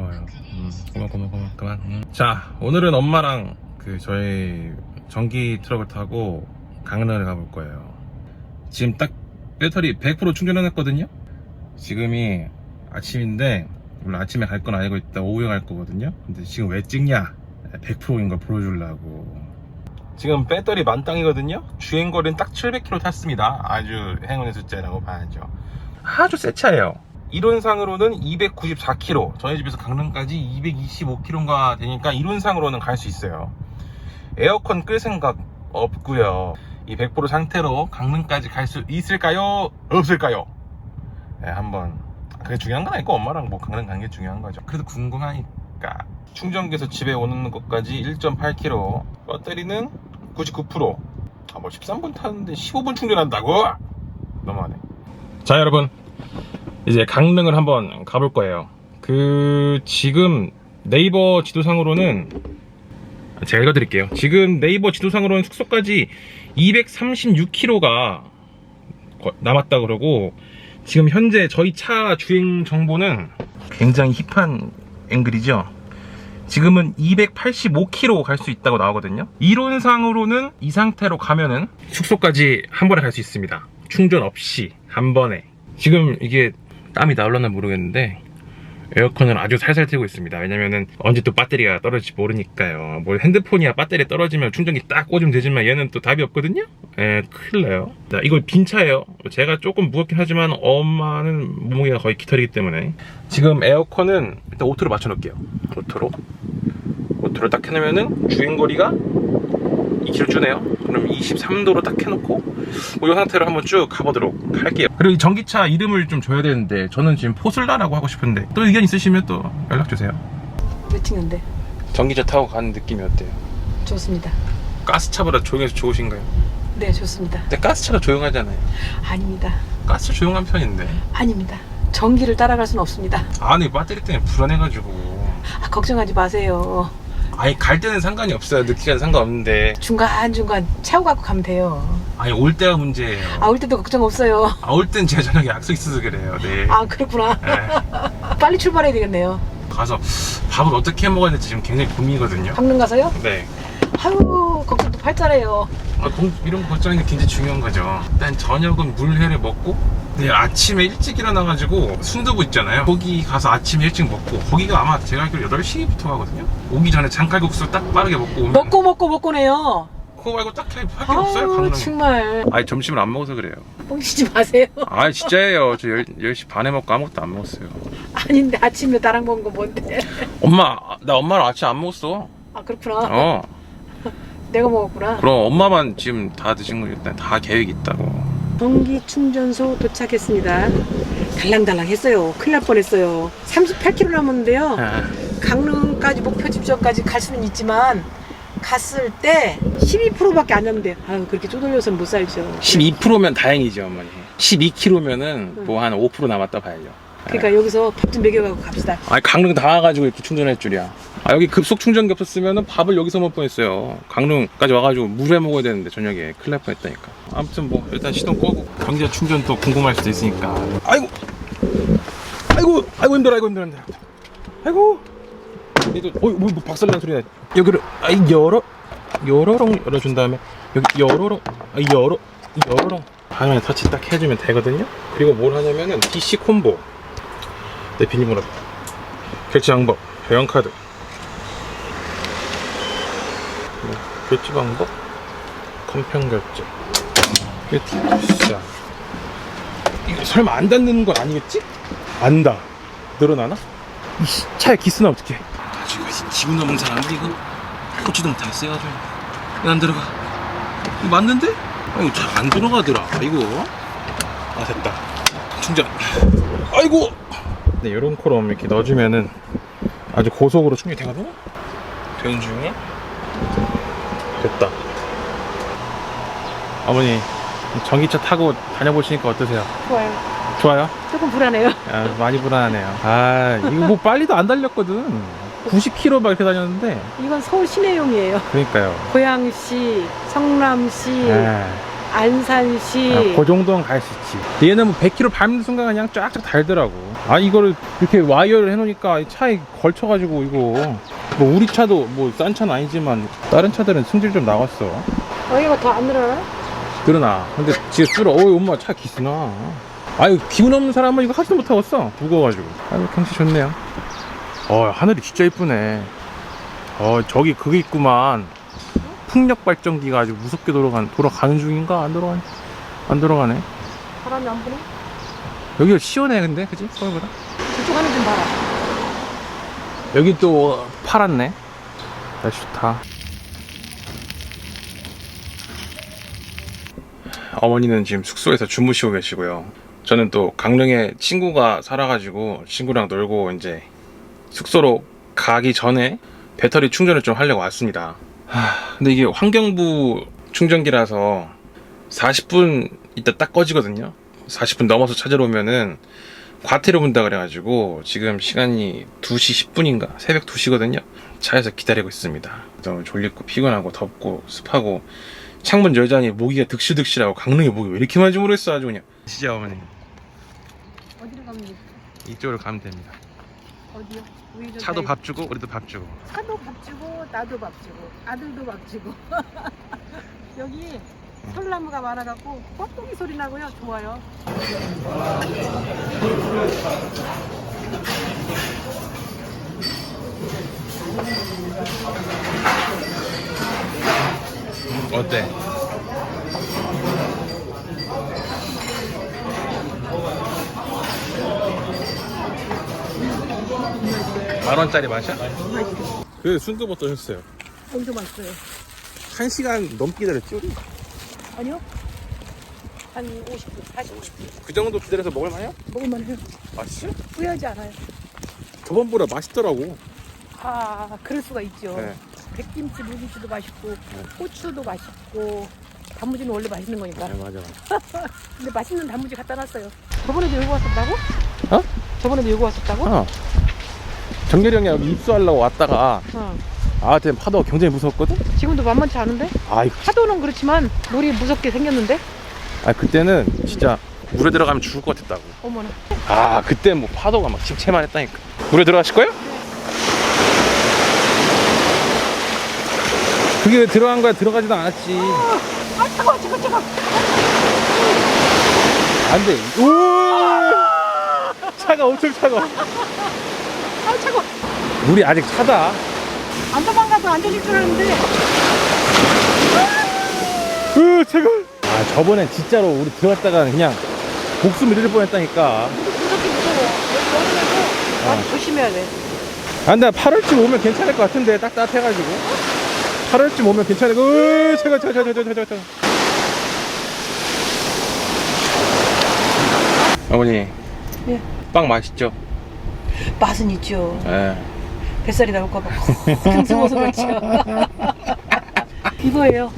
고마워요. 음, 고마워, 고마워, 고마워. 그만. 음. 자, 오늘은 엄마랑 그 저희 전기 트럭을 타고 강릉을 가볼 거예요. 지금 딱 배터리 100% 충전해놨거든요? 지금이 아침인데, 물론 아침에 갈 건 아니고 이따 오후에 갈 거거든요? 근데 지금 왜 찍냐? 100%인 걸 보여주려고. 지금 배터리 만땅이거든요? 주행거리는 딱 700km 탔습니다. 아주 행운의 숫자라고 봐야죠. 아주 새 차예요. 이론상으로는 294km. 저희 집에서 강릉까지 225km가 되니까 이론상으로는 갈 수 있어요. 에어컨 끌 생각 없고요. 이 100% 상태로 강릉까지 갈 수 있을까요? 없을까요? 네, 한번. 그게 중요한 건 아니고 엄마랑 뭐 강릉 가는 게 중요한 거죠. 그래도 궁금하니까. 충전기에서 집에 오는 것까지 1.8km. 배터리는 99%. 아, 뭐 13분 타는데 15분 충전한다고? 너무하네. 자, 여러분. 이제 강릉을 한번 가볼 거예요. 그, 지금 네이버 지도상으로는 제가 읽어드릴게요. 지금 네이버 지도상으로는 숙소까지 236km가 남았다 그러고 지금 현재 저희 차 주행 정보는 굉장히 힙한 앵글이죠. 지금은 285km 갈 수 있다고 나오거든요. 이론상으로는 이 상태로 가면은 숙소까지 한 번에 갈 수 있습니다. 충전 없이 한 번에. 지금 이게 땀이 나올려나 모르겠는데 에어컨을 아주 살살 틀고 있습니다. 왜냐면은 언제 또 배터리가 떨어질지 모르니까요. 뭐 핸드폰이야 배터리 떨어지면 충전기 딱 꽂으면 되지만 얘는 또 답이 없거든요. 에 큰일 나요. 자, 이거 빈 차예요. 제가 조금 무겁긴 하지만 엄마는 몸무게가 거의 깃털이기 때문에 지금 에어컨은 일단 오토로 맞춰 놓을게요. 오토로 오토로 딱 해놓으면은 주행거리가 2km 주네요. 그럼 23도로 딱 해놓고 뭐이 상태로 한번 쭉 가보도록 할게요. 그리고 이 전기차 이름을 좀 줘야 되는데 저는 지금 포슬라라고 하고 싶은데 또 의견 있으시면 또 연락 주세요. 몇 층인데? 전기차 타고 가는 느낌이 어때요? 좋습니다. 가스차보다 조용해서 좋으신가요? 네, 좋습니다. 근데 가스차가 조용하잖아요. 아닙니다. 가스 조용한 편인데. 아닙니다. 전기를 따라갈 수는 없습니다. 아니 배터리 때문에 불안해가지고. 아, 걱정하지 마세요. 아니 갈 때는 상관이 없어요. 늦기 전에 상관없는데. 중간중간 채워 갖고 가면 돼요. 아니 올 때가 문제예요. 아, 올 때도 걱정 없어요. 아, 올 땐 제가 저녁에 약속 있어서 그래요. 네. 아, 그렇구나. 네. 빨리 출발해야 되겠네요. 가서 밥을 어떻게 해 먹어야 될지 지금 굉장히 고민이거든요. 강릉 가서요? 네. 아유, 걱정도 팔자래요. 아, 공- 이런 게 굉장히 중요한 거죠. 일단 저녁은 물회를 먹고 내일 아침에 일찍 일어나가지고 순두부 있잖아요. 거기 가서 아침에 일찍 먹고 거기가 아마 제가 알기로 8시부터 가거든요. 오기 전에 장칼국수 딱 빠르게 먹고 오면 먹고 먹고 먹고네요. 그거 말고 딱히 할게 없어요 강릉. 정말. 아니 점심을 안 먹어서 그래요. 뻥치지 마세요. 아 진짜예요. 저 10, 10시 반에 먹고 아무것도 안 먹었어요. 아닌데 아침에 나랑 먹은 거 뭔데? 엄마 나 엄마랑 아침 안 먹었어. 아, 그렇구나. 어 내가 먹었구나. 그럼 엄마만 지금 다 드신 거 일단 다 계획 있다고. 전기 충전소 도착했습니다. 달랑달랑 했어요. 큰일 날 뻔했어요. 38km 남았는데요. 아, 강릉까지 목표 집점까지 갈 수는 있지만 갔을 때 12%밖에 안 남는데 아유 그렇게 쪼들려서는 못 살죠. 12%면 다행이죠 어머니. 12km면은 뭐 한 5% 남았다 봐야죠. 그러니까 여기서 밥 좀 먹여가고 갑시다. 아니 강릉 다 와가지고 이렇게 충전할 줄이야. 아 여기 급속 충전기 없었으면은 밥을 여기서 먹을 뻔했어요. 강릉까지 와가지고 물회 먹어야 되는데 저녁에 큰일 날 뻔했다니까. 아무튼 뭐 일단 시동 끄고 전기차 충전 또 궁금할 수도 있으니까. 아이고, 아이고, 아이고 힘들어, 아이고 힘들어, 힘들어. 아이고. 얘도 어이 뭐, 뭐 박살난 소리 나. 여기를 아이 열어, 열어롱 열어준 다음에 여기 열어롱, 아 열어, 열어롱. 화면에 터치 딱 해주면 되거든요. 그리고 뭘 하냐면은 DC 콤보. 내 비밀번호 결제 방법 회원카드 결제 방법 간편 결제. 끝 자. 이거 설마 안 닫는 건 아니겠지? 안다. 늘어나나? 이씨, 차에 기스나 어떡해. 아 지금 기분 넘은 사람들 이거 꽂지도 세가지고 이거 안 들어가. 이거 맞는데? 아 이거 잘 안 들어가더라 이거 아 됐다. 충전. 아이고! 네, 이런 코럼 이렇게 넣어주면은 아주 고속으로 충전이 되거든요? 되는 중에 됐다. 어머니, 전기차 타고 다녀보시니까 어떠세요? 좋아요. 좋아요? 조금 불안해요. 아, 많이 불안하네요. 아, 이거 뭐 빨리도 안 달렸거든. 90km 막 이렇게 다녔는데. 이건 서울 시내용이에요. 그러니까요. 고양시, 성남시, 아, 안산시 아, 그 정도는 갈 수 있지. 얘는 뭐 100km 밟는 순간 그냥 쫙쫙 달더라고. 아 이거를 이렇게 와이어를 해놓으니까 이 차에 걸쳐가지고 이거 뭐 우리 차도 뭐 싼 차는 아니지만 다른 차들은 승질 좀 나왔어. 여기가 더안 늘어나? 그러나 근데 지금 줄어. 어이 엄마 차 기스나. 아유 기운 없는 사람은 이거 하지도 못하겠어. 무거워가지고. 아유 경치 좋네요. 어 하늘이 진짜 이쁘네. 어 저기 그게 있구만. 풍력 발전기가 아주 무섭게 돌아가는 돌아가는 중인가 안 돌아가네. 안 돌아가네. 바람이 안 부네? 여기가 시원해 근데 그지 서울보다 저쪽 하늘 좀 봐라 여기 또 파랗네. 날씨 좋다. 어머니는 지금 숙소에서 주무시고 계시고요. 저는 또 강릉에 친구가 살아가지고 친구랑 놀고 이제 숙소로 가기 전에 배터리 충전을 좀 하려고 왔습니다. 하, 근데 이게 환경부 충전기라서 40분 있다 딱 꺼지거든요. 40분 넘어서 찾으러 오면은 과태료 문다 그래가지고 지금 시간이 2시 10분인가? 새벽 2시거든요. 차에서 기다리고 있습니다. 너무 졸리고 피곤하고 덥고 습하고 창문 열자니 모기가 득실득실하고 강릉에 모기 왜 이렇게 많은지 모르겠어 아주 그냥. 진짜 어머니. 어디로 가면 돼? 이쪽으로 가면 됩니다. 어디요? 우회전 차도. 밥 주고 우리도 밥 주고. 차도 밥 주고 나도 밥 주고 아들도 밥 주고. 여기 솔나무가 많아갖고 뻑뻑이 소리 나고요. 좋아요 어때? 만 원짜리 맛이야? 맛있어 그 순두부 어떠셨어요? 엄청 맛있어요 한 시간 넘게 기다렸지 우리? 아니요 한 50분 40분 그 정도 기다려서 먹을 만해요? 먹을만 해요 맛있어? 후회하지 않아요 저번보다 맛있더라고 아 그럴 수가 있죠 네. 백김치 무김치도 맛있고 고추도 맛있고 단무지는 원래 맛있는 거니까 네 맞아 근데 맛있는 단무지 갖다 놨어요 저번에도 여기 왔었다고? 어? 저번에도 여기 왔었다고? 어. 정렬이 형이 여기 입수하려고 왔다가 어. 아, 그때 파도가 굉장히 무서웠거든? 지금도 만만치 않은데? 아, 이거, 파도는 그렇지만 물이 무섭게 생겼는데? 아, 그때는 진짜 물에 들어가면 죽을 것 같았다고. 어머나 아, 그때 뭐 파도가 막 침체만 했다니까. 물에 들어가실 거예요? 그게 왜 들어간 거야? 들어가지도 않았지. 아 차가워 차가워 차가워 안 돼. 우 차가 엄청 차가. 아 차가워 물이 아직 차다. 안 도망가서 앉아줄 줄 알았는데 으, 차가. 아, 저번에 진짜로 우리 들어갔다가 그냥 목숨 잃을 뻔했다니까. 무섭게 무서워 여기 여름에도 많이 조심해야 돼 아, 근데 8월쯤 오면 괜찮을 것 같은데 딱 따뜻해가지고 8월쯤 오면 괜찮을 거. 으, 차가 차가 차가 차가 차가. 어머니. 예. 빵 맛있죠? 맛은 있죠 예. 뱃살이 나올까봐 킁스워서 그렇죠 이거예요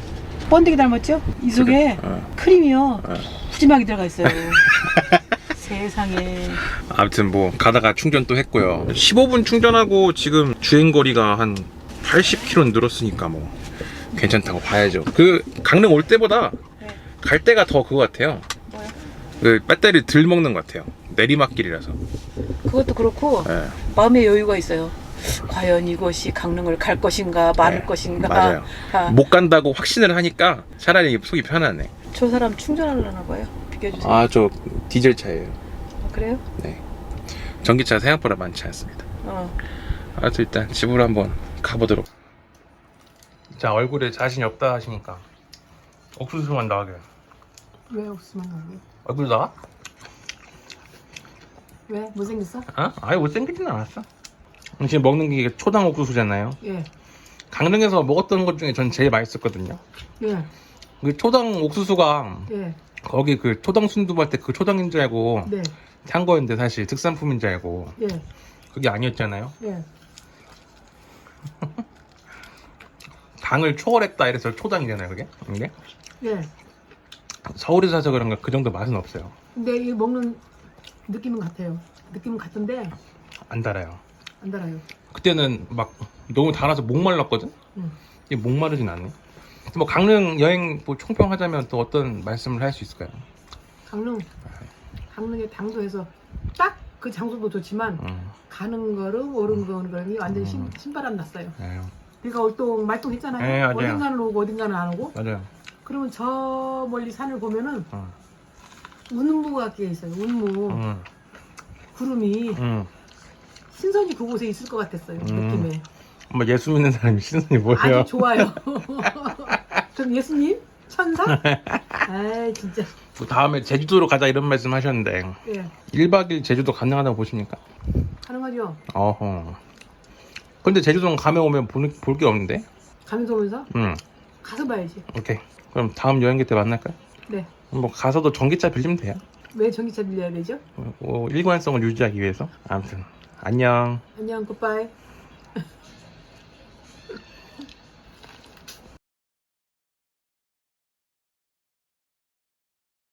번데기 닮았죠? 이 속에 어. 크림이요 푸짐하게 들어가 있어요 세상에 아무튼 뭐 가다가 충전 또 했고요. 15분 충전하고 지금 주행 거리가 한 80km 늘었으니까 뭐 괜찮다고 봐야죠. 그 강릉 올 때보다 네. 갈 때가 더 그거 같아요. 뭐요? 그 배터리 덜 먹는 것 같아요. 내리막길이라서. 그것도 그렇고 예. 마음의 여유가 있어요. 과연 이것이 강릉을 갈 것인가 말 네, 것인가. 맞아요. 아, 못 간다고 확신을 하니까 차라리 속이 편하네. 저 사람 충전하려나 봐요. 비켜주세요. 아 저 디젤 차예요. 아, 그래요? 전기차 생각보다 많지 않습니다. 어. 알았어 일단 집으로 한번 가보도록. 자 얼굴에 자신이 없다 하시니까 옥수수만 나가게. 왜 없으면 나게? 얼굴 나가? 왜? 못생겼어? 어? 아예 못생기진 않았어. 지금 먹는 게 초당 옥수수잖아요. 예. 강릉에서 먹었던 것 중에 전 제일 맛있었거든요. 예. 그 초당 옥수수가 예. 거기 그 초당 순두부 할 때 그 초당인 줄 알고 네. 산 거였는데 사실 특산품인 줄 알고 예. 그게 아니었잖아요. 예. 당을 초월했다 이래서 초당이잖아요, 그게. 이게 예. 서울에 사서 그런가 그 정도 맛은 없어요. 근데 이 먹는 느낌은 같아요. 느낌은 같은데 안 달아요. 안 달아요. 그때는 막 너무 달아서 목 말랐거든. 응. 이게 목 마르진 않네. 뭐 강릉 여행 뭐 총평하자면 또 어떤 말씀을 할 수 있을까요? 강릉 강릉에 당도에서 딱 그 장소도 좋지만 음, 가는 걸음 오른 거는 걸음이 완전 신, 음. 신바람 났어요. 네, 비가 올동 말똥했잖아요. 네, 맞아요. 어딘가는 오고 어딘가는 안 오고. 맞아요. 그러면 저 멀리 산을 보면은 음, 운무 같게 있어요. 운무 음, 구름이 음. 신선이 그곳에 있을 것 같았어요. 음. 느낌에. 뭐 예수 믿는 사람이 신선이 뭐예요? 아주 좋아요. 그럼 예수님? 천사? 아 진짜. 또 다음에 제주도로 가자 이런 말씀 하셨는데 예. 1박 2일 제주도 가능하다고 보십니까? 가능하죠. 어허. 근데 제주도는 가면 오면 볼 게 없는데? 가면서 오면서 음, 가서 봐야지. 오케이. 그럼 다음 여행기 때 만날까요? 네. 뭐 가서도 전기차 빌리면 돼요. 왜 전기차 빌려야 되죠? 어, 일관성을 유지하기 위해서. 아무튼 안녕. 안녕, 굿바이.